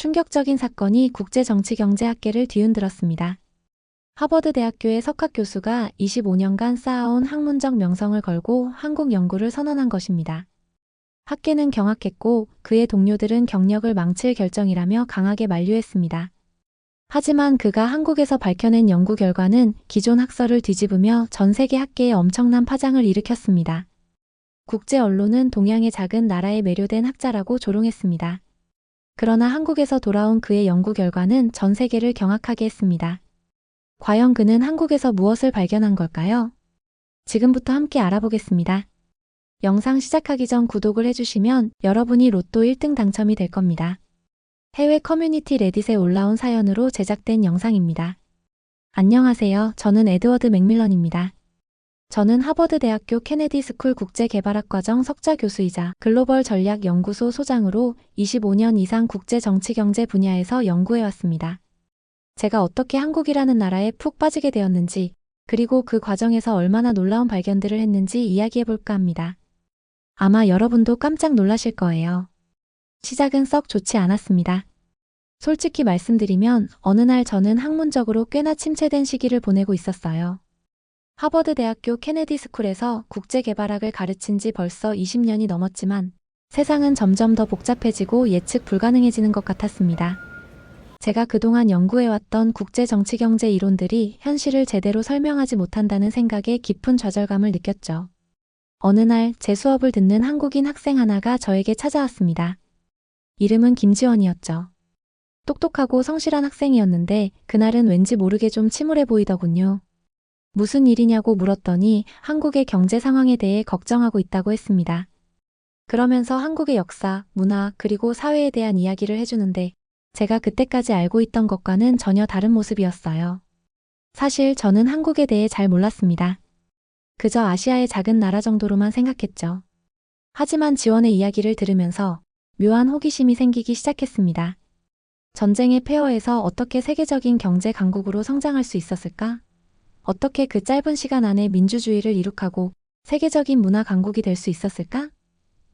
충격적인 사건이 국제 정치 경제 학계를 뒤흔들었습니다. 하버드 대학교의 석학 교수가 25년간 쌓아온 학문적 명성을 걸고 한국 연구를 선언한 것입니다. 학계는 경악했고 그의 동료들은 경력을 망칠 결정이라며 강하게 만류했습니다. 하지만 그가 한국에서 밝혀낸 연구 결과는 기존 학설을 뒤집으며 전 세계 학계에 엄청난 파장을 일으켰습니다. 국제 언론은 동양의 작은 나라에 매료된 학자라고 조롱했습니다. 그러나 한국에서 돌아온 그의 연구 결과는 전 세계를 경악하게 했습니다. 과연 그는 한국에서 무엇을 발견한 걸까요? 지금부터 함께 알아보겠습니다. 영상 시작하기 전 구독을 해주시면 여러분이 로또 1등 당첨이 될 겁니다. 해외 커뮤니티 레딧에 올라온 사연으로 제작된 영상입니다. 안녕하세요. 저는 에드워드 맥밀런입니다. 저는 하버드 대학교 케네디 스쿨 국제개발학과정 석좌 교수이자 글로벌 전략 연구소 소장으로 25년 이상 국제 정치 경제 분야에서 연구해 왔습니다. 제가 어떻게 한국이라는 나라에 푹 빠지게 되었는지, 그리고 그 과정에서 얼마나 놀라운 발견들을 했는지 이야기해 볼까 합니다. 아마 여러분도 깜짝 놀라실 거예요. 시작은 썩 좋지 않았습니다. 솔직히 말씀드리면 어느 날 저는 학문적으로 꽤나 침체된 시기를 보내고 있었어요. 하버드 대학교 케네디 스쿨에서 국제개발학을 가르친 지 벌써 20년이 넘었지만 세상은 점점 더 복잡해지고 예측 불가능해지는 것 같았습니다. 제가 그동안 연구해왔던 국제정치경제 이론들이 현실을 제대로 설명하지 못한다는 생각에 깊은 좌절감을 느꼈죠. 어느 날 제 수업을 듣는 한국인 학생 하나가 저에게 찾아왔습니다. 이름은 김지원이었죠. 똑똑하고 성실한 학생이었는데 그날은 왠지 모르게 좀 침울해 보이더군요. 무슨 일이냐고 물었더니 한국의 경제 상황에 대해 걱정하고 있다고 했습니다. 그러면서 한국의 역사, 문화, 그리고 사회에 대한 이야기를 해주는데 제가 그때까지 알고 있던 것과는 전혀 다른 모습이었어요. 사실 저는 한국에 대해 잘 몰랐습니다. 그저 아시아의 작은 나라 정도로만 생각했죠. 하지만 지원의 이야기를 들으면서 묘한 호기심이 생기기 시작했습니다. 전쟁의 폐허에서 어떻게 세계적인 경제 강국으로 성장할 수 있었을까? 어떻게 그 짧은 시간 안에 민주주의를 이룩하고 세계적인 문화 강국이 될 수 있었을까?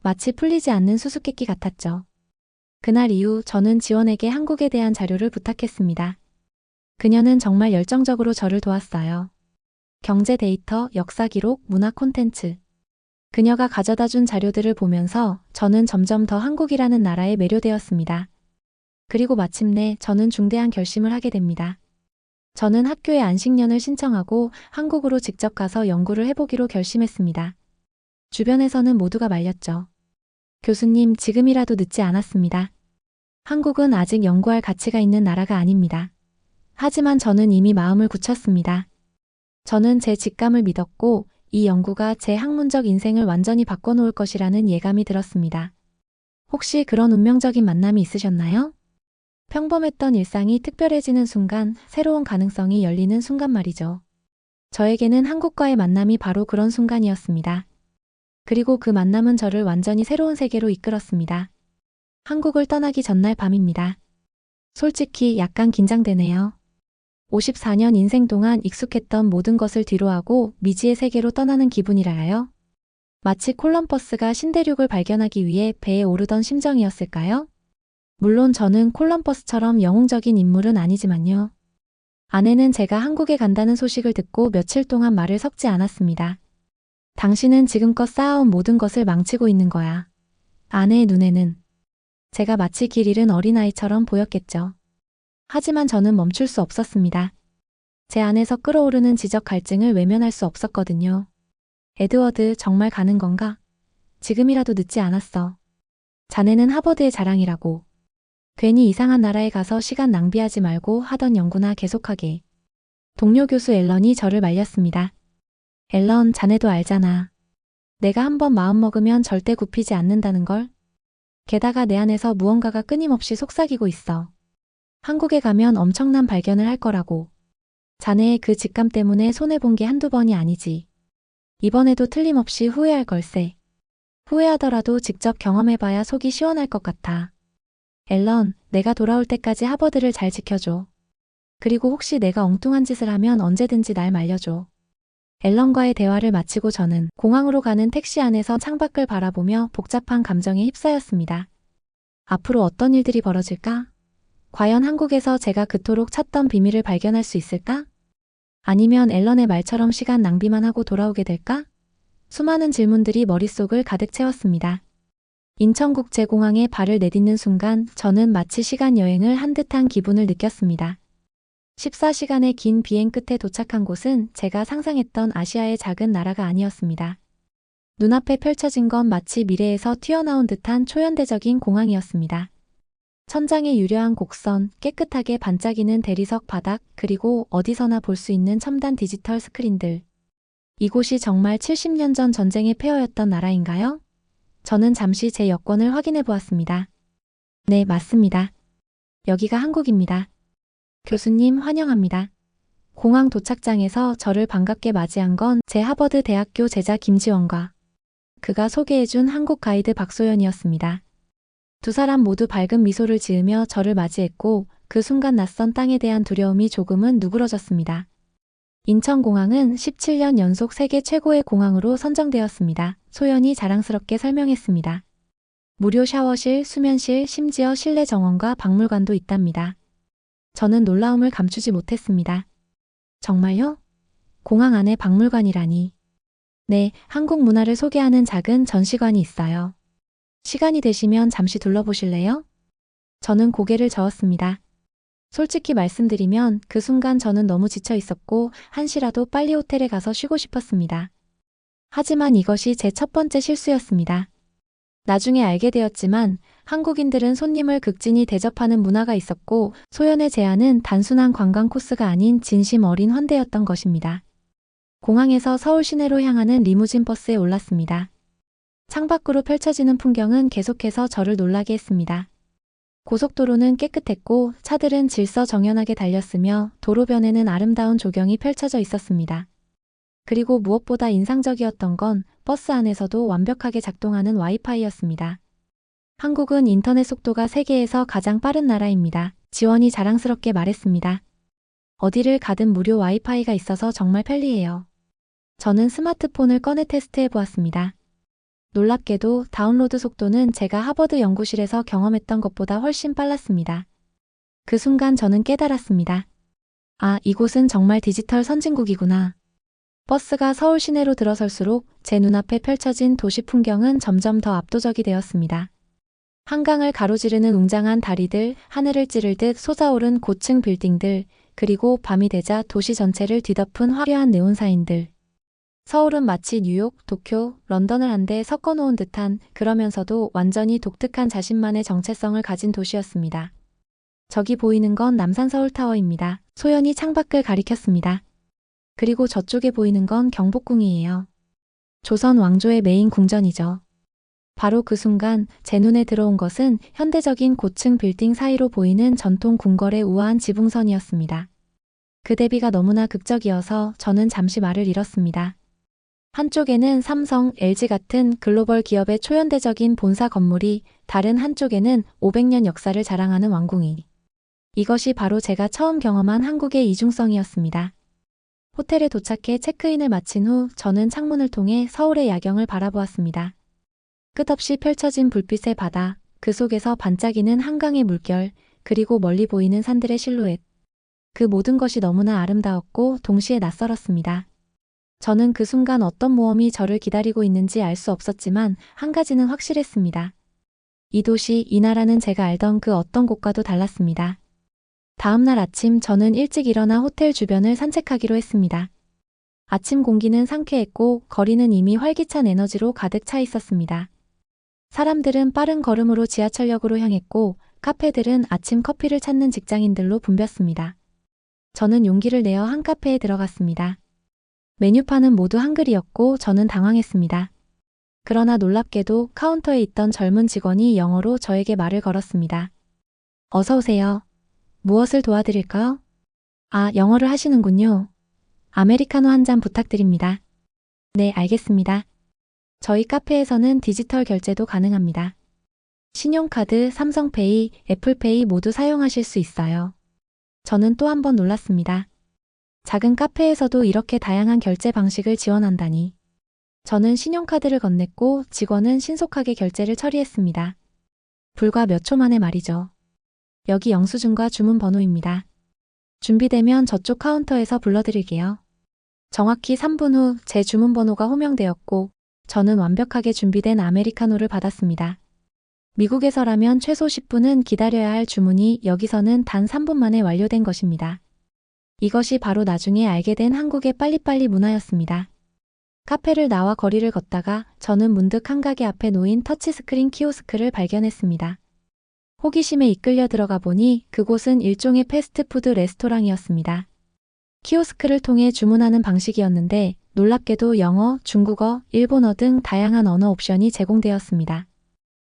마치 풀리지 않는 수수께끼 같았죠. 그날 이후 저는 지원에게 한국에 대한 자료를 부탁했습니다. 그녀는 정말 열정적으로 저를 도왔어요. 경제 데이터, 역사 기록, 문화 콘텐츠. 그녀가 가져다 준 자료들을 보면서 저는 점점 더 한국이라는 나라에 매료되었습니다. 그리고 마침내 저는 중대한 결심을 하게 됩니다. 저는 학교에 안식년을 신청하고 한국으로 직접 가서 연구를 해보기로 결심했습니다. 주변에서는 모두가 말렸죠. 교수님, 지금이라도 늦지 않았습니다. 한국은 아직 연구할 가치가 있는 나라가 아닙니다. 하지만 저는 이미 마음을 굳혔습니다. 저는 제 직감을 믿었고 이 연구가 제 학문적 인생을 완전히 바꿔놓을 것이라는 예감이 들었습니다. 혹시 그런 운명적인 만남이 있으셨나요? 평범했던 일상이 특별해지는 순간 새로운 가능성이 열리는 순간 말이죠. 저에게는 한국과의 만남이 바로 그런 순간이었습니다. 그리고 그 만남은 저를 완전히 새로운 세계로 이끌었습니다. 한국을 떠나기 전날 밤입니다. 솔직히 약간 긴장되네요. 54년 인생 동안 익숙했던 모든 것을 뒤로하고 미지의 세계로 떠나는 기분이랄까요? 마치 콜럼버스가 신대륙을 발견하기 위해 배에 오르던 심정이었을까요? 물론 저는 콜럼버스처럼 영웅적인 인물은 아니지만요. 아내는 제가 한국에 간다는 소식을 듣고 며칠 동안 말을 섞지 않았습니다. 당신은 지금껏 쌓아온 모든 것을 망치고 있는 거야. 아내의 눈에는 제가 마치 길 잃은 어린아이처럼 보였겠죠. 하지만 저는 멈출 수 없었습니다. 제 안에서 끓어오르는 지적 갈증을 외면할 수 없었거든요. 에드워드, 정말 가는 건가? 지금이라도 늦지 않았어. 자네는 하버드의 자랑이라고. 괜히 이상한 나라에 가서 시간 낭비하지 말고 하던 연구나 계속하게. 동료 교수 앨런이 저를 말렸습니다. 앨런, 자네도 알잖아. 내가 한번 마음먹으면 절대 굽히지 않는다는 걸. 게다가 내 안에서 무언가가 끊임없이 속삭이고 있어. 한국에 가면 엄청난 발견을 할 거라고. 자네의 그 직감 때문에 손해본 게 한두 번이 아니지. 이번에도 틀림없이 후회할 걸세. 후회하더라도 직접 경험해봐야 속이 시원할 것 같아. 앨런, 내가 돌아올 때까지 하버드를 잘 지켜줘. 그리고 혹시 내가 엉뚱한 짓을 하면 언제든지 날 말려줘. 앨런과의 대화를 마치고 저는 공항으로 가는 택시 안에서 창밖을 바라보며 복잡한 감정에 휩싸였습니다. 앞으로 어떤 일들이 벌어질까? 과연 한국에서 제가 그토록 찾던 비밀을 발견할 수 있을까? 아니면 앨런의 말처럼 시간 낭비만 하고 돌아오게 될까? 수많은 질문들이 머릿속을 가득 채웠습니다. 인천국제공항에 발을 내딛는 순간 저는 마치 시간 여행을 한 듯한 기분을 느꼈습니다. 14시간의 긴 비행 끝에 도착한 곳은 제가 상상했던 아시아의 작은 나라가 아니었습니다. 눈앞에 펼쳐진 건 마치 미래에서 튀어나온 듯한 초현대적인 공항이었습니다. 천장에 유려한 곡선, 깨끗하게 반짝이는 대리석 바닥, 그리고 어디서나 볼 수 있는 첨단 디지털 스크린들. 이곳이 정말 70년 전 전쟁의 폐허였던 나라인가요? 저는 잠시 제 여권을 확인해 보았습니다. 네, 맞습니다. 여기가 한국입니다. 교수님 환영합니다. 공항 도착장에서 저를 반갑게 맞이한 건 제 하버드 대학교 제자 김지원과 그가 소개해준 한국 가이드 박소연이었습니다. 두 사람 모두 밝은 미소를 지으며 저를 맞이했고 그 순간 낯선 땅에 대한 두려움이 조금은 누그러졌습니다. 인천공항은 17년 연속 세계 최고의 공항으로 선정되었습니다. 소연이 자랑스럽게 설명했습니다. 무료 샤워실, 수면실, 심지어 실내 정원과 박물관도 있답니다. 저는 놀라움을 감추지 못했습니다. 정말요? 공항 안에 박물관이라니. 네, 한국 문화를 소개하는 작은 전시관이 있어요. 시간이 되시면 잠시 둘러보실래요? 저는 고개를 저었습니다. 솔직히 말씀드리면 그 순간 저는 너무 지쳐 있었고 한시라도 빨리 호텔에 가서 쉬고 싶었습니다. 하지만 이것이 제 첫 번째 실수였습니다. 나중에 알게 되었지만 한국인들은 손님을 극진히 대접하는 문화가 있었고 소연의 제안은 단순한 관광 코스가 아닌 진심 어린 환대였던 것입니다. 공항에서 서울 시내로 향하는 리무진 버스에 올랐습니다. 창밖으로 펼쳐지는 풍경은 계속해서 저를 놀라게 했습니다. 고속도로는 깨끗했고 차들은 질서정연하게 달렸으며 도로변에는 아름다운 조경이 펼쳐져 있었습니다. 그리고 무엇보다 인상적이었던 건 버스 안에서도 완벽하게 작동하는 와이파이였습니다. 한국은 인터넷 속도가 세계에서 가장 빠른 나라입니다. 지원이 자랑스럽게 말했습니다. 어디를 가든 무료 와이파이가 있어서 정말 편리해요. 저는 스마트폰을 꺼내 테스트해 보았습니다. 놀랍게도 다운로드 속도는 제가 하버드 연구실에서 경험했던 것보다 훨씬 빨랐습니다. 그 순간 저는 깨달았습니다. 아, 이곳은 정말 디지털 선진국이구나. 버스가 서울 시내로 들어설수록 제 눈앞에 펼쳐진 도시 풍경은 점점 더 압도적이 되었습니다. 한강을 가로지르는 웅장한 다리들, 하늘을 찌를 듯 솟아오른 고층 빌딩들, 그리고 밤이 되자 도시 전체를 뒤덮은 화려한 네온사인들. 서울은 마치 뉴욕, 도쿄, 런던을 한데 섞어놓은 듯한 그러면서도 완전히 독특한 자신만의 정체성을 가진 도시였습니다. 저기 보이는 건 남산 서울타워입니다. 소연이 창밖을 가리켰습니다. 그리고 저쪽에 보이는 건 경복궁이에요. 조선 왕조의 메인 궁전이죠. 바로 그 순간 제 눈에 들어온 것은 현대적인 고층 빌딩 사이로 보이는 전통 궁궐의 우아한 지붕선이었습니다. 그 대비가 너무나 극적이어서 저는 잠시 말을 잃었습니다. 한쪽에는 삼성, LG 같은 글로벌 기업의 초현대적인 본사 건물이 다른 한쪽에는 500년 역사를 자랑하는 왕궁이. 이것이 바로 제가 처음 경험한 한국의 이중성이었습니다. 호텔에 도착해 체크인을 마친 후 저는 창문을 통해 서울의 야경을 바라보았습니다. 끝없이 펼쳐진 불빛의 바다, 그 속에서 반짝이는 한강의 물결, 그리고 멀리 보이는 산들의 실루엣. 그 모든 것이 너무나 아름다웠고 동시에 낯설었습니다. 저는 그 순간 어떤 모험이 저를 기다리고 있는지 알 수 없었지만 한 가지는 확실했습니다. 이 도시, 이 나라는 제가 알던 그 어떤 곳과도 달랐습니다. 다음 날 아침 저는 일찍 일어나 호텔 주변을 산책하기로 했습니다. 아침 공기는 상쾌했고 거리는 이미 활기찬 에너지로 가득 차 있었습니다. 사람들은 빠른 걸음으로 지하철역으로 향했고 카페들은 아침 커피를 찾는 직장인들로 붐볐습니다. 저는 용기를 내어 한 카페에 들어갔습니다. 메뉴판은 모두 한글이었고 저는 당황했습니다. 그러나 놀랍게도 카운터에 있던 젊은 직원이 영어로 저에게 말을 걸었습니다. 어서 오세요. 무엇을 도와드릴까요? 아, 영어를 하시는군요. 아메리카노 한 잔 부탁드립니다. 네, 알겠습니다. 저희 카페에서는 디지털 결제도 가능합니다. 신용카드, 삼성페이, 애플페이 모두 사용하실 수 있어요. 저는 또 한 번 놀랐습니다. 작은 카페에서도 이렇게 다양한 결제 방식을 지원한다니. 저는 신용카드를 건넸고 직원은 신속하게 결제를 처리했습니다. 불과 몇 초 만에 말이죠. 여기 영수증과 주문 번호입니다. 준비되면 저쪽 카운터에서 불러드릴게요. 정확히 3분 후 제 주문 번호가 호명되었고 저는 완벽하게 준비된 아메리카노를 받았습니다. 미국에서라면 최소 10분은 기다려야 할 주문이 여기서는 단 3분 만에 완료된 것입니다. 이것이 바로 나중에 알게 된 한국의 빨리빨리 문화였습니다. 카페를 나와 거리를 걷다가 저는 문득 한 가게 앞에 놓인 터치스크린 키오스크를 발견했습니다. 호기심에 이끌려 들어가 보니 그곳은 일종의 패스트푸드 레스토랑이었습니다. 키오스크를 통해 주문하는 방식이었는데 놀랍게도 영어, 중국어, 일본어 등 다양한 언어 옵션이 제공되었습니다.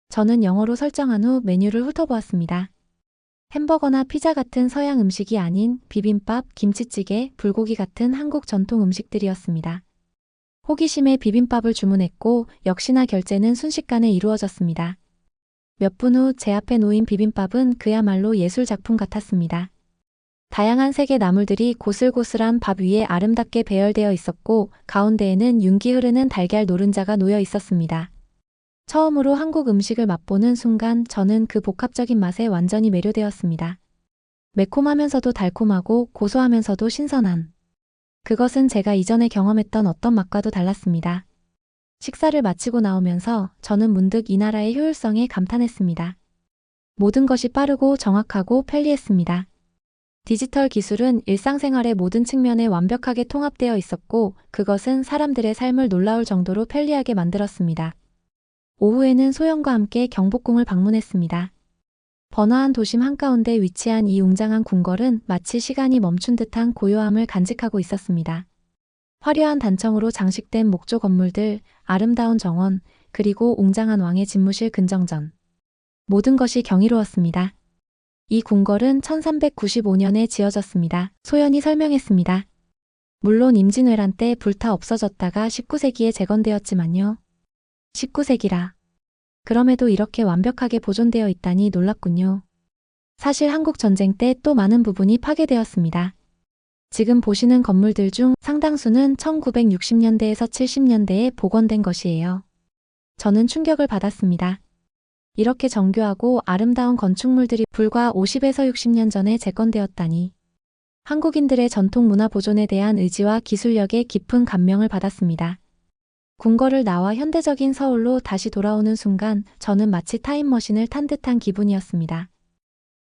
저는 영어로 설정한 후 메뉴를 훑어보았습니다. 햄버거나 피자 같은 서양 음식이 아닌 비빔밥, 김치찌개, 불고기 같은 한국 전통 음식들이었습니다. 호기심에 비빔밥을 주문했고 역시나 결제는 순식간에 이루어졌습니다. 몇 분 후 제 앞에 놓인 비빔밥은 그야말로 예술 작품 같았습니다. 다양한 색의 나물들이 고슬고슬한 밥 위에 아름답게 배열되어 있었고 가운데에는 윤기 흐르는 달걀 노른자가 놓여 있었습니다. 처음으로 한국 음식을 맛보는 순간 저는 그 복합적인 맛에 완전히 매료되었습니다. 매콤하면서도 달콤하고 고소하면서도 신선한. 그것은 제가 이전에 경험했던 어떤 맛과도 달랐습니다. 식사를 마치고 나오면서 저는 문득 이 나라의 효율성에 감탄했습니다. 모든 것이 빠르고 정확하고 편리했습니다. 디지털 기술은 일상생활의 모든 측면에 완벽하게 통합되어 있었고 그것은 사람들의 삶을 놀라울 정도로 편리하게 만들었습니다. 오후에는 소영과 함께 경복궁을 방문했습니다. 번화한 도심 한가운데 위치한 이 웅장한 궁궐은 마치 시간이 멈춘 듯한 고요함을 간직하고 있었습니다. 화려한 단청으로 장식된 목조 건물들, 아름다운 정원, 그리고 웅장한 왕의 집무실 근정전. 모든 것이 경이로웠습니다. 이 궁궐은 1395년에 지어졌습니다. 소연이 설명했습니다. 물론 임진왜란 때 불타 없어졌다가 19세기에 재건되었지만요. 19세기라. 그럼에도 이렇게 완벽하게 보존되어 있다니 놀랍군요. 사실 한국 전쟁 때 또 많은 부분이 파괴되었습니다. 지금 보시는 건물들 중 상당수는 1960년대에서 70년대에 복원된 것이에요. 저는 충격을 받았습니다. 이렇게 정교하고 아름다운 건축물들이 불과 50에서 60년 전에 재건되었다니. 한국인들의 전통 문화 보존에 대한 의지와 기술력에 깊은 감명을 받았습니다. 궁궐을 나와 현대적인 서울로 다시 돌아오는 순간 저는 마치 타임머신을 탄 듯한 기분이었습니다.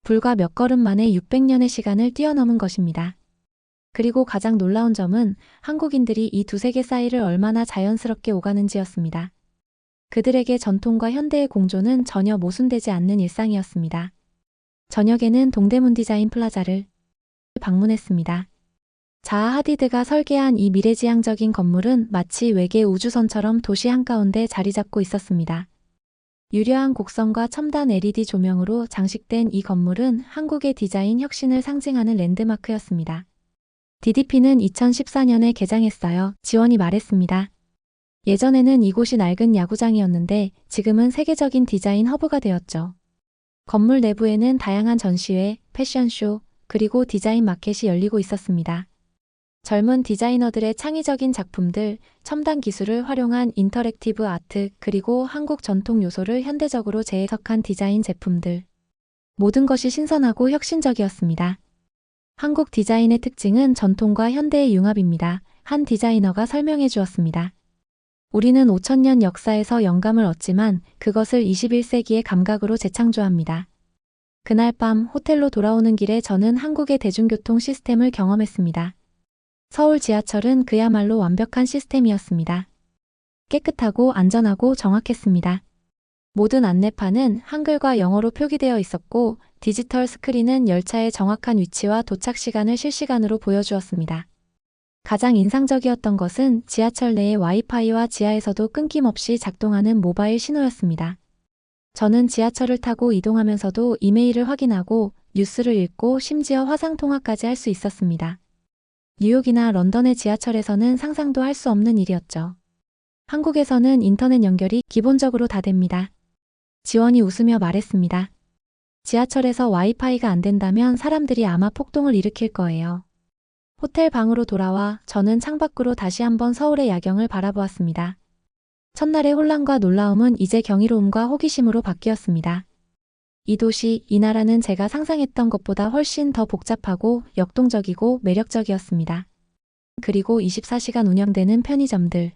불과 몇 걸음 만에 600년의 시간을 뛰어넘은 것입니다. 그리고 가장 놀라운 점은 한국인들이 이 두 세계 사이를 얼마나 자연스럽게 오가는지였습니다. 그들에게 전통과 현대의 공존은 전혀 모순되지 않는 일상이었습니다. 저녁에는 동대문 디자인 플라자를 방문했습니다. 자하 하디드가 설계한 이 미래지향적인 건물은 마치 외계 우주선처럼 도시 한가운데 자리 잡고 있었습니다. 유려한 곡선과 첨단 LED 조명으로 장식된 이 건물은 한국의 디자인 혁신을 상징하는 랜드마크였습니다. DDP는 2014년에 개장했어요. 지원이 말했습니다. 예전에는 이곳이 낡은 야구장이었는데 지금은 세계적인 디자인 허브가 되었죠. 건물 내부에는 다양한 전시회, 패션쇼, 그리고 디자인 마켓이 열리고 있었습니다. 젊은 디자이너들의 창의적인 작품들, 첨단 기술을 활용한 인터랙티브 아트, 그리고 한국 전통 요소를 현대적으로 재해석한 디자인 제품들. 모든 것이 신선하고 혁신적이었습니다. 한국 디자인의 특징은 전통과 현대의 융합입니다. 한 디자이너가 설명해 주었습니다. 우리는 5천년 역사에서 영감을 얻지만 그것을 21세기의 감각으로 재창조합니다. 그날 밤 호텔로 돌아오는 길에 저는 한국의 대중교통 시스템을 경험했습니다. 서울 지하철은 그야말로 완벽한 시스템이었습니다. 깨끗하고 안전하고 정확했습니다. 모든 안내판은 한글과 영어로 표기되어 있었고 디지털 스크린은 열차의 정확한 위치와 도착 시간을 실시간으로 보여주었습니다. 가장 인상적이었던 것은 지하철 내의 와이파이와 지하에서도 끊김없이 작동하는 모바일 신호였습니다. 저는 지하철을 타고 이동하면서도 이메일을 확인하고 뉴스를 읽고 심지어 화상통화까지 할 수 있었습니다. 뉴욕이나 런던의 지하철에서는 상상도 할 수 없는 일이었죠. 한국에서는 인터넷 연결이 기본적으로 다 됩니다. 지원이 웃으며 말했습니다. 지하철에서 와이파이가 안 된다면 사람들이 아마 폭동을 일으킬 거예요. 호텔 방으로 돌아와 저는 창밖으로 다시 한번 서울의 야경을 바라보았습니다. 첫날의 혼란과 놀라움은 이제 경이로움과 호기심으로 바뀌었습니다. 이 도시, 이 나라는 제가 상상했던 것보다 훨씬 더 복잡하고 역동적이고 매력적이었습니다. 그리고 24시간 운영되는 편의점들.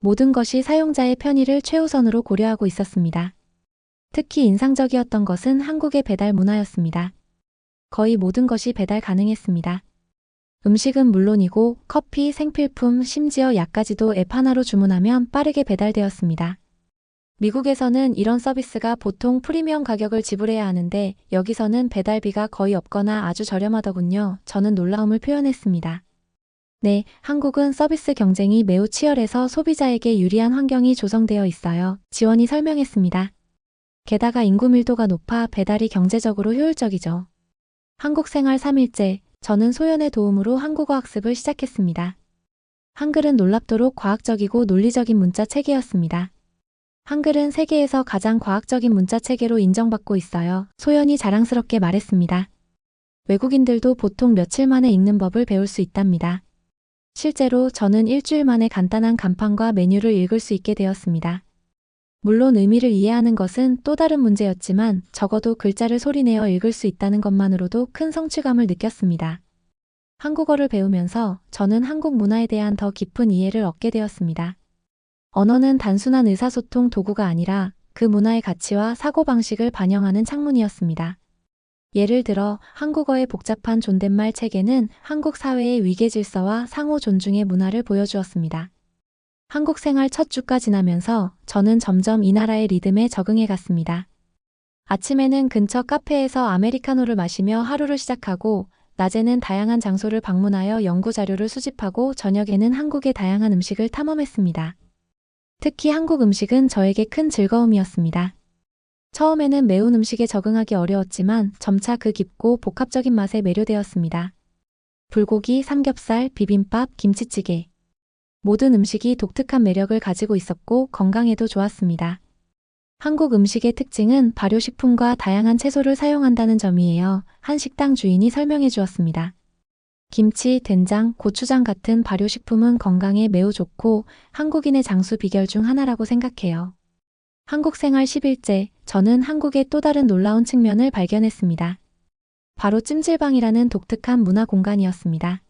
모든 것이 사용자의 편의를 최우선으로 고려하고 있었습니다. 특히 인상적이었던 것은 한국의 배달 문화였습니다. 거의 모든 것이 배달 가능했습니다. 음식은 물론이고 커피, 생필품, 심지어 약까지도 앱 하나로 주문하면 빠르게 배달되었습니다. 미국에서는 이런 서비스가 보통 프리미엄 가격을 지불해야 하는데 여기서는 배달비가 거의 없거나 아주 저렴하더군요. 저는 놀라움을 표현했습니다. 네, 한국은 서비스 경쟁이 매우 치열해서 소비자에게 유리한 환경이 조성되어 있어요. 지원이 설명했습니다. 게다가 인구 밀도가 높아 배달이 경제적으로 효율적이죠. 한국 생활 3일째, 저는 소연의 도움으로 한국어 학습을 시작했습니다. 한글은 놀랍도록 과학적이고 논리적인 문자 체계였습니다. 한글은 세계에서 가장 과학적인 문자 체계로 인정받고 있어요. 소연이 자랑스럽게 말했습니다. 외국인들도 보통 며칠 만에 읽는 법을 배울 수 있답니다. 실제로 저는 일주일 만에 간단한 간판과 메뉴를 읽을 수 있게 되었습니다. 물론 의미를 이해하는 것은 또 다른 문제였지만 적어도 글자를 소리내어 읽을 수 있다는 것만으로도 큰 성취감을 느꼈습니다. 한국어를 배우면서 저는 한국 문화에 대한 더 깊은 이해를 얻게 되었습니다. 언어는 단순한 의사소통 도구가 아니라 그 문화의 가치와 사고방식을 반영하는 창문이었습니다. 예를 들어 한국어의 복잡한 존댓말 체계는 한국 사회의 위계 질서와 상호 존중의 문화를 보여주었습니다. 한국 생활 첫 주가 지나면서 저는 점점 이 나라의 리듬에 적응해 갔습니다. 아침에는 근처 카페에서 아메리카노를 마시며 하루를 시작하고 낮에는 다양한 장소를 방문하여 연구 자료를 수집하고 저녁에는 한국의 다양한 음식을 탐험했습니다. 특히 한국 음식은 저에게 큰 즐거움이었습니다. 처음에는 매운 음식에 적응하기 어려웠지만 점차 그 깊고 복합적인 맛에 매료되었습니다. 불고기, 삼겹살, 비빔밥, 김치찌개. 모든 음식이 독특한 매력을 가지고 있었고 건강에도 좋았습니다. 한국 음식의 특징은 발효식품과 다양한 채소를 사용한다는 점이에요. 한 식당 주인이 설명해 주었습니다. 김치, 된장, 고추장 같은 발효식품은 건강에 매우 좋고 한국인의 장수 비결 중 하나라고 생각해요. 한국 생활 10일째, 저는 한국의 또 다른 놀라운 측면을 발견했습니다. 바로 찜질방이라는 독특한 문화 공간이었습니다.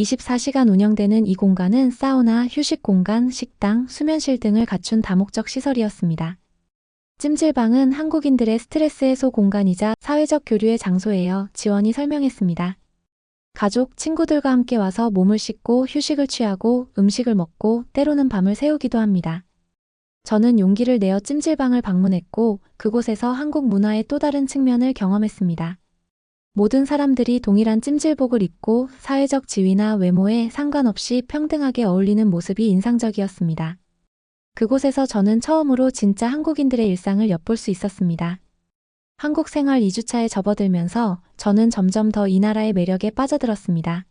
24시간 운영되는 이 공간은 사우나, 휴식 공간, 식당, 수면실 등을 갖춘 다목적 시설이었습니다. 찜질방은 한국인들의 스트레스 해소 공간이자 사회적 교류의 장소예요. 지원이 설명했습니다. 가족, 친구들과 함께 와서 몸을 씻고 휴식을 취하고 음식을 먹고 때로는 밤을 새우기도 합니다. 저는 용기를 내어 찜질방을 방문했고 그곳에서 한국 문화의 또 다른 측면을 경험했습니다. 모든 사람들이 동일한 찜질복을 입고 사회적 지위나 외모에 상관없이 평등하게 어울리는 모습이 인상적이었습니다. 그곳에서 저는 처음으로 진짜 한국인들의 일상을 엿볼 수 있었습니다. 한국 생활 2주차에 접어들면서 저는 점점 더 이 나라의 매력에 빠져들었습니다.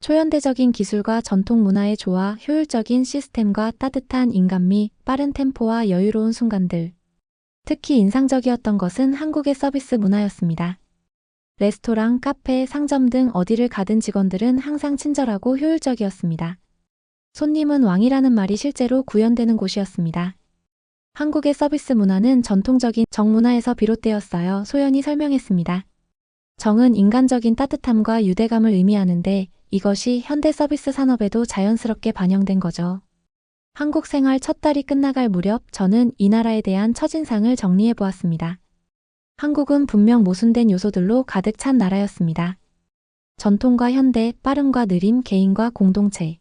초현대적인 기술과 전통 문화의 조화, 효율적인 시스템과 따뜻한 인간미, 빠른 템포와 여유로운 순간들. 특히 인상적이었던 것은 한국의 서비스 문화였습니다. 레스토랑, 카페, 상점 등 어디를 가든 직원들은 항상 친절하고 효율적이었습니다. 손님은 왕이라는 말이 실제로 구현되는 곳이었습니다. 한국의 서비스 문화는 전통적인 정문화에서 비롯되었어요. 소연이 설명했습니다. 정은 인간적인 따뜻함과 유대감을 의미하는데 이것이 현대 서비스 산업에도 자연스럽게 반영된 거죠. 한국 생활 첫 달이 끝나갈 무렵 저는 이 나라에 대한 첫인상을 정리해 보았습니다. 한국은 분명 모순된 요소들로 가득 찬 나라였습니다. 전통과 현대, 빠름과 느림, 개인과 공동체.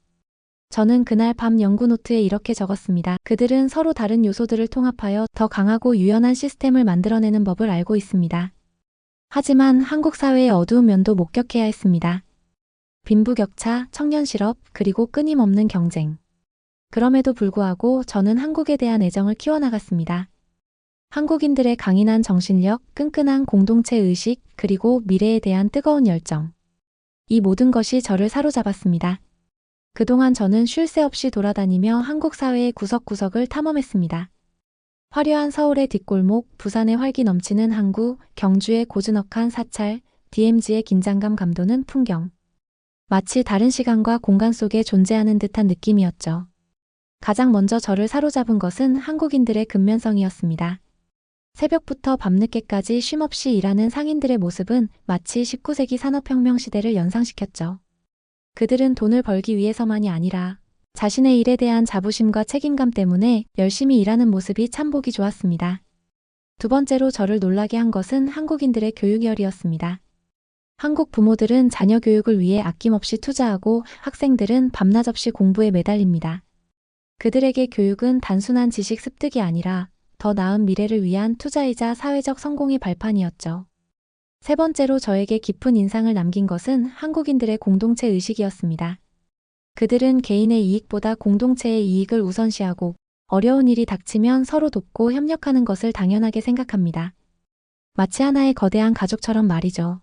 저는 그날 밤 연구 노트에 이렇게 적었습니다. 그들은 서로 다른 요소들을 통합하여 더 강하고 유연한 시스템을 만들어내는 법을 알고 있습니다. 하지만 한국 사회의 어두운 면도 목격해야 했습니다. 빈부격차, 청년 실업, 그리고 끊임없는 경쟁. 그럼에도 불구하고 저는 한국에 대한 애정을 키워나갔습니다. 한국인들의 강인한 정신력, 끈끈한 공동체 의식, 그리고 미래에 대한 뜨거운 열정. 이 모든 것이 저를 사로잡았습니다. 그동안 저는 쉴 새 없이 돌아다니며 한국 사회의 구석구석을 탐험했습니다. 화려한 서울의 뒷골목, 부산의 활기 넘치는 항구, 경주의 고즈넉한 사찰, DMZ의 긴장감 감도는 풍경. 마치 다른 시간과 공간 속에 존재하는 듯한 느낌이었죠. 가장 먼저 저를 사로잡은 것은 한국인들의 근면성이었습니다. 새벽부터 밤늦게까지 쉼없이 일하는 상인들의 모습은 마치 19세기 산업혁명 시대를 연상시켰죠. 그들은 돈을 벌기 위해서만이 아니라 자신의 일에 대한 자부심과 책임감 때문에 열심히 일하는 모습이 참 보기 좋았습니다. 두 번째로 저를 놀라게 한 것은 한국인들의 교육열이었습니다. 한국 부모들은 자녀 교육을 위해 아낌없이 투자하고 학생들은 밤낮 없이 공부에 매달립니다. 그들에게 교육은 단순한 지식 습득이 아니라 더 나은 미래를 위한 투자이자 사회적 성공의 발판이었죠. 세 번째로 저에게 깊은 인상을 남긴 것은 한국인들의 공동체 의식이었습니다. 그들은 개인의 이익보다 공동체의 이익을 우선시하고 어려운 일이 닥치면 서로 돕고 협력하는 것을 당연하게 생각합니다. 마치 하나의 거대한 가족처럼 말이죠.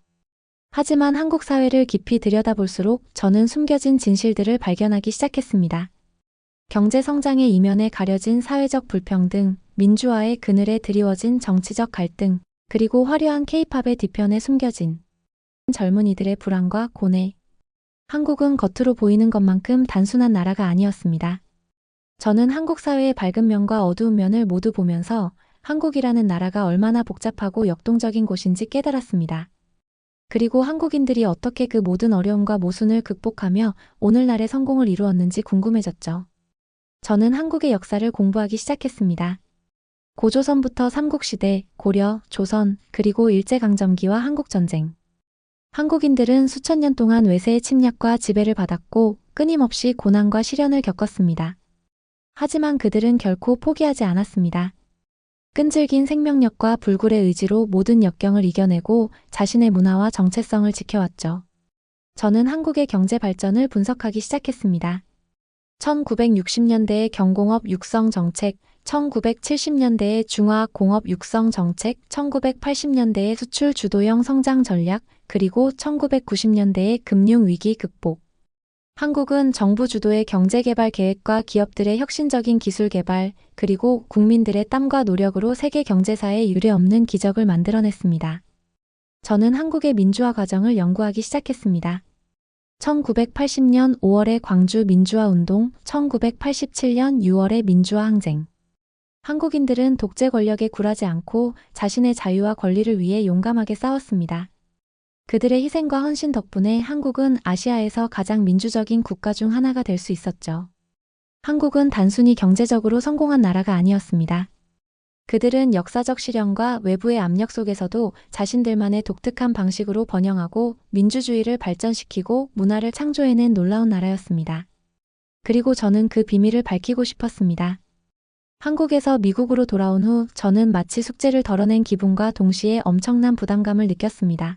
하지만 한국 사회를 깊이 들여다볼수록 저는 숨겨진 진실들을 발견하기 시작했습니다. 경제 성장의 이면에 가려진 사회적 불평등, 민주화의 그늘에 드리워진 정치적 갈등, 그리고 화려한 케이팝의 뒤편에 숨겨진 젊은이들의 불안과 고뇌. 한국은 겉으로 보이는 것만큼 단순한 나라가 아니었습니다. 저는 한국 사회의 밝은 면과 어두운 면을 모두 보면서 한국이라는 나라가 얼마나 복잡하고 역동적인 곳인지 깨달았습니다. 그리고 한국인들이 어떻게 그 모든 어려움과 모순을 극복하며 오늘날의 성공을 이루었는지 궁금해졌죠. 저는 한국의 역사를 공부하기 시작했습니다. 고조선부터 삼국시대, 고려, 조선, 그리고 일제강점기와 한국전쟁. 한국인들은 수천 년 동안 외세의 침략과 지배를 받았고 끊임없이 고난과 시련을 겪었습니다. 하지만 그들은 결코 포기하지 않았습니다. 끈질긴 생명력과 불굴의 의지로 모든 역경을 이겨내고 자신의 문화와 정체성을 지켜왔죠. 저는 한국의 경제 발전을 분석하기 시작했습니다. 1960년대의 경공업 육성 정책, 1970년대의 중화공업 육성 정책, 1980년대의 수출 주도형 성장 전략, 그리고 1990년대의 금융위기 극복. 한국은 정부 주도의 경제개발 계획과 기업들의 혁신적인 기술 개발, 그리고 국민들의 땀과 노력으로 세계 경제사에 유례없는 기적을 만들어냈습니다. 저는 한국의 민주화 과정을 연구하기 시작했습니다. 1980년 5월의 광주 민주화 운동, 1987년 6월의 민주화 항쟁. 한국인들은 독재 권력에 굴하지 않고 자신의 자유와 권리를 위해 용감하게 싸웠습니다. 그들의 희생과 헌신 덕분에 한국은 아시아에서 가장 민주적인 국가 중 하나가 될 수 있었죠. 한국은 단순히 경제적으로 성공한 나라가 아니었습니다. 그들은 역사적 시련과 외부의 압력 속에서도 자신들만의 독특한 방식으로 번영하고 민주주의를 발전시키고 문화를 창조해낸 놀라운 나라였습니다. 그리고 저는 그 비밀을 밝히고 싶었습니다. 한국에서 미국으로 돌아온 후 저는 마치 숙제를 덜어낸 기분과 동시에 엄청난 부담감을 느꼈습니다.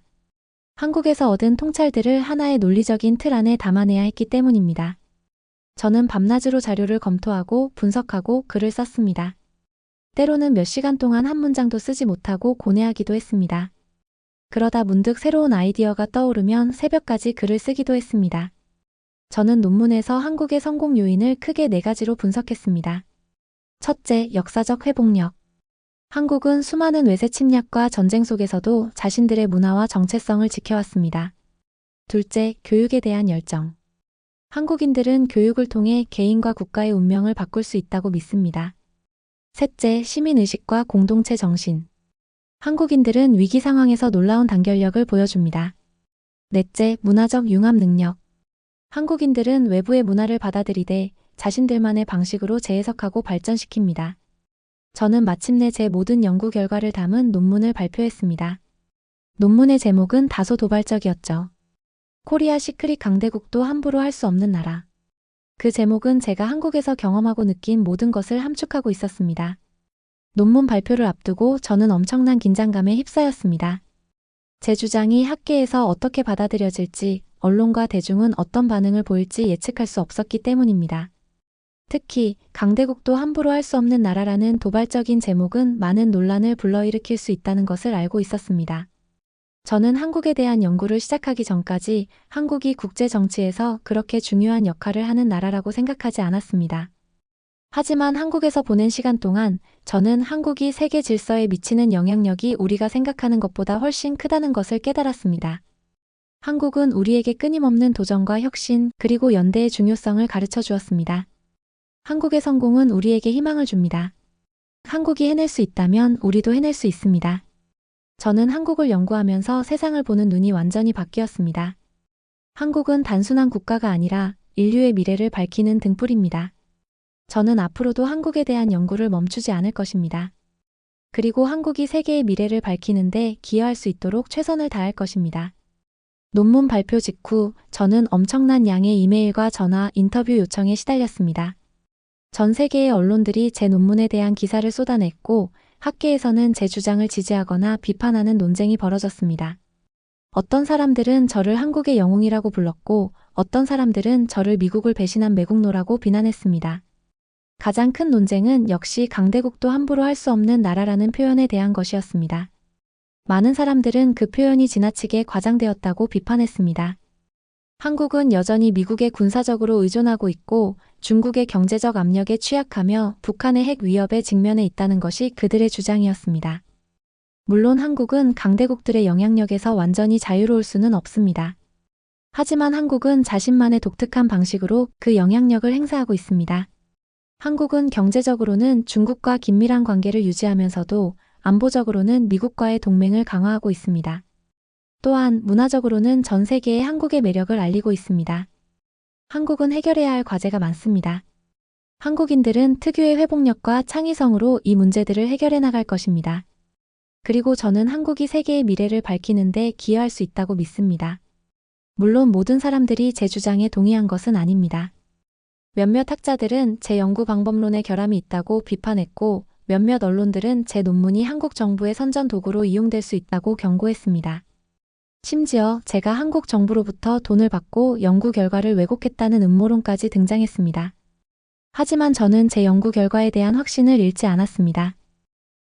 한국에서 얻은 통찰들을 하나의 논리적인 틀 안에 담아내야 했기 때문입니다. 저는 밤낮으로 자료를 검토하고 분석하고 글을 썼습니다. 때로는 몇 시간 동안 한 문장도 쓰지 못하고 고뇌하기도 했습니다. 그러다 문득 새로운 아이디어가 떠오르면 새벽까지 글을 쓰기도 했습니다. 저는 논문에서 한국의 성공 요인을 크게 네 가지로 분석했습니다. 첫째, 역사적 회복력. 한국은 수많은 외세 침략과 전쟁 속에서도 자신들의 문화와 정체성을 지켜왔습니다. 둘째, 교육에 대한 열정. 한국인들은 교육을 통해 개인과 국가의 운명을 바꿀 수 있다고 믿습니다. 셋째, 시민의식과 공동체 정신. 한국인들은 위기 상황에서 놀라운 단결력을 보여줍니다. 넷째, 문화적 융합 능력. 한국인들은 외부의 문화를 받아들이되 자신들만의 방식으로 재해석하고 발전시킵니다. 저는 마침내 제 모든 연구 결과를 담은 논문을 발표했습니다. 논문의 제목은 다소 도발적이었죠. 코리아 시크릿 강대국도 함부로 할 수 없는 나라. 그 제목은 제가 한국에서 경험하고 느낀 모든 것을 함축하고 있었습니다. 논문 발표를 앞두고 저는 엄청난 긴장감에 휩싸였습니다. 제 주장이 학계에서 어떻게 받아들여질지, 언론과 대중은 어떤 반응을 보일지 예측할 수 없었기 때문입니다. 특히 강대국도 함부로 할 수 없는 나라라는 도발적인 제목은 많은 논란을 불러일으킬 수 있다는 것을 알고 있었습니다. 저는 한국에 대한 연구를 시작하기 전까지 한국이 국제 정치에서 그렇게 중요한 역할을 하는 나라라고 생각하지 않았습니다. 하지만 한국에서 보낸 시간 동안 저는 한국이 세계 질서에 미치는 영향력이 우리가 생각하는 것보다 훨씬 크다는 것을 깨달았습니다. 한국은 우리에게 끊임없는 도전과 혁신 그리고 연대의 중요성을 가르쳐 주었습니다. 한국의 성공은 우리에게 희망을 줍니다. 한국이 해낼 수 있다면 우리도 해낼 수 있습니다. 저는 한국을 연구하면서 세상을 보는 눈이 완전히 바뀌었습니다. 한국은 단순한 국가가 아니라 인류의 미래를 밝히는 등불입니다. 저는 앞으로도 한국에 대한 연구를 멈추지 않을 것입니다. 그리고 한국이 세계의 미래를 밝히는데 기여할 수 있도록 최선을 다할 것입니다. 논문 발표 직후 저는 엄청난 양의 이메일과 전화, 인터뷰 요청에 시달렸습니다. 전 세계의 언론들이 제 논문에 대한 기사를 쏟아냈고 학계에서는 제 주장을 지지하거나 비판하는 논쟁이 벌어졌습니다. 어떤 사람들은 저를 한국의 영웅이라고 불렀고 어떤 사람들은 저를 미국을 배신한 매국노라고 비난했습니다. 가장 큰 논쟁은 역시 강대국도 함부로 할 수 없는 나라라는 표현에 대한 것이었습니다. 많은 사람들은 그 표현이 지나치게 과장되었다고 비판했습니다. 한국은 여전히 미국에 군사적으로 의존하고 있고 중국의 경제적 압력에 취약하며 북한의 핵 위협에 직면해 있다는 것이 그들의 주장이었습니다. 물론 한국은 강대국들의 영향력에서 완전히 자유로울 수는 없습니다. 하지만 한국은 자신만의 독특한 방식으로 그 영향력을 행사하고 있습니다. 한국은 경제적으로는 중국과 긴밀한 관계를 유지하면서도 안보적으로는 미국과의 동맹을 강화하고 있습니다. 또한 문화적으로는 전 세계에 한국의 매력을 알리고 있습니다. 한국은 해결해야 할 과제가 많습니다. 한국인들은 특유의 회복력과 창의성으로 이 문제들을 해결해 나갈 것입니다. 그리고 저는 한국이 세계의 미래를 밝히는데 기여할 수 있다고 믿습니다. 물론 모든 사람들이 제 주장에 동의한 것은 아닙니다. 몇몇 학자들은 제 연구 방법론에 결함이 있다고 비판했고 몇몇 언론들은 제 논문이 한국 정부의 선전 도구로 이용될 수 있다고 경고했습니다. 심지어 제가 한국 정부로부터 돈을 받고 연구 결과를 왜곡했다는 음모론까지 등장했습니다. 하지만 저는 제 연구 결과에 대한 확신을 잃지 않았습니다.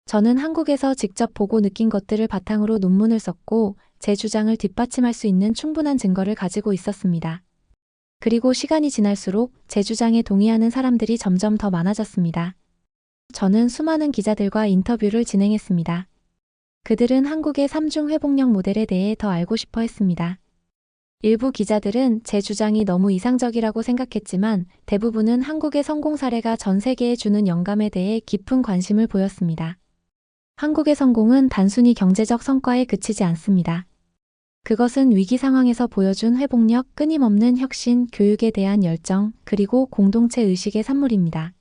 저는 한국에서 직접 보고 느낀 것들을 바탕으로 논문을 썼고 제 주장을 뒷받침할 수 있는 충분한 증거를 가지고 있었습니다. 그리고 시간이 지날수록 제 주장에 동의하는 사람들이 점점 더 많아졌습니다. 저는 수많은 기자들과 인터뷰를 진행했습니다. 그들은 한국의 3중 회복력 모델에 대해 더 알고 싶어 했습니다. 일부 기자들은 제 주장이 너무 이상적이라고 생각했지만 대부분은 한국의 성공 사례가 전 세계에 주는 영감에 대해 깊은 관심을 보였습니다. 한국의 성공은 단순히 경제적 성과에 그치지 않습니다. 그것은 위기 상황에서 보여준 회복력, 끊임없는 혁신, 교육에 대한 열정, 그리고 공동체 의식의 산물입니다.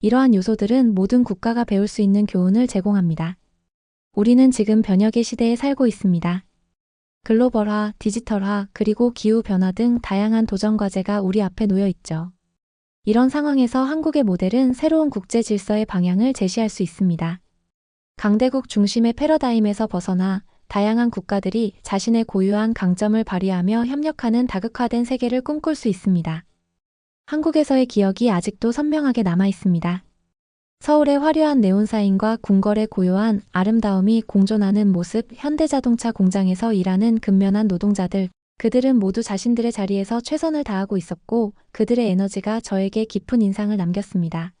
이러한 요소들은 모든 국가가 배울 수 있는 교훈을 제공합니다. 우리는 지금 변혁의 시대에 살고 있습니다. 글로벌화, 디지털화, 그리고 기후변화 등 다양한 도전 과제가 우리 앞에 놓여 있죠. 이런 상황에서 한국의 모델은 새로운 국제 질서의 방향을 제시할 수 있습니다. 강대국 중심의 패러다임에서 벗어나 다양한 국가들이 자신의 고유한 강점을 발휘하며 협력하는 다극화된 세계를 꿈꿀 수 있습니다. 한국에서의 기억이 아직도 선명하게 남아 있습니다. 서울의 화려한 네온사인과 궁궐의 고요한 아름다움이 공존하는 모습 현대자동차 공장에서 일하는 근면한 노동자들, 그들은 모두 자신들의 자리에서 최선을 다하고 있었고 그들의 에너지가 저에게 깊은 인상을 남겼습니다.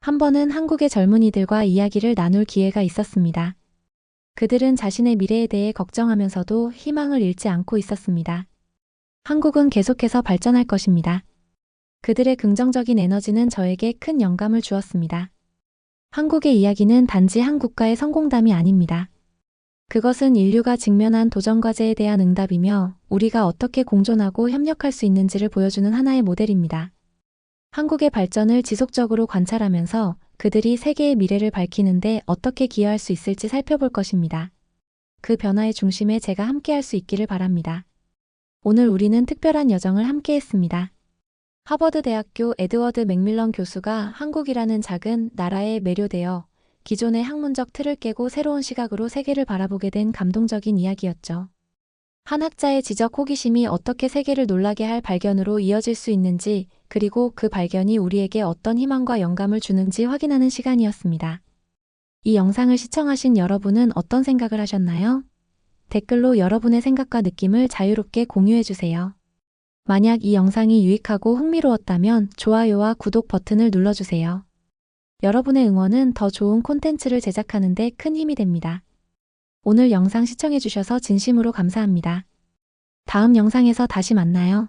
한 번은 한국의 젊은이들과 이야기를 나눌 기회가 있었습니다. 그들은 자신의 미래에 대해 걱정하면서도 희망을 잃지 않고 있었습니다. 한국은 계속해서 발전할 것입니다. 그들의 긍정적인 에너지는 저에게 큰 영감을 주었습니다. 한국의 이야기는 단지 한 국가의 성공담이 아닙니다. 그것은 인류가 직면한 도전 과제에 대한 응답이며 우리가 어떻게 공존하고 협력할 수 있는지를 보여주는 하나의 모델입니다. 한국의 발전을 지속적으로 관찰하면서 그들이 세계의 미래를 밝히는데 어떻게 기여할 수 있을지 살펴볼 것입니다. 그 변화의 중심에 제가 함께할 수 있기를 바랍니다. 오늘 우리는 특별한 여정을 함께 했습니다. 하버드 대학교 에드워드 맥밀런 교수가 한국이라는 작은 나라에 매료되어 기존의 학문적 틀을 깨고 새로운 시각으로 세계를 바라보게 된 감동적인 이야기였죠. 한 학자의 지적 호기심이 어떻게 세계를 놀라게 할 발견으로 이어질 수 있는지, 그리고 그 발견이 우리에게 어떤 희망과 영감을 주는지 확인하는 시간이었습니다. 이 영상을 시청하신 여러분은 어떤 생각을 하셨나요? 댓글로 여러분의 생각과 느낌을 자유롭게 공유해주세요. 만약 이 영상이 유익하고 흥미로웠다면 좋아요와 구독 버튼을 눌러주세요. 여러분의 응원은 더 좋은 콘텐츠를 제작하는 데 큰 힘이 됩니다. 오늘 영상 시청해주셔서 진심으로 감사합니다. 다음 영상에서 다시 만나요.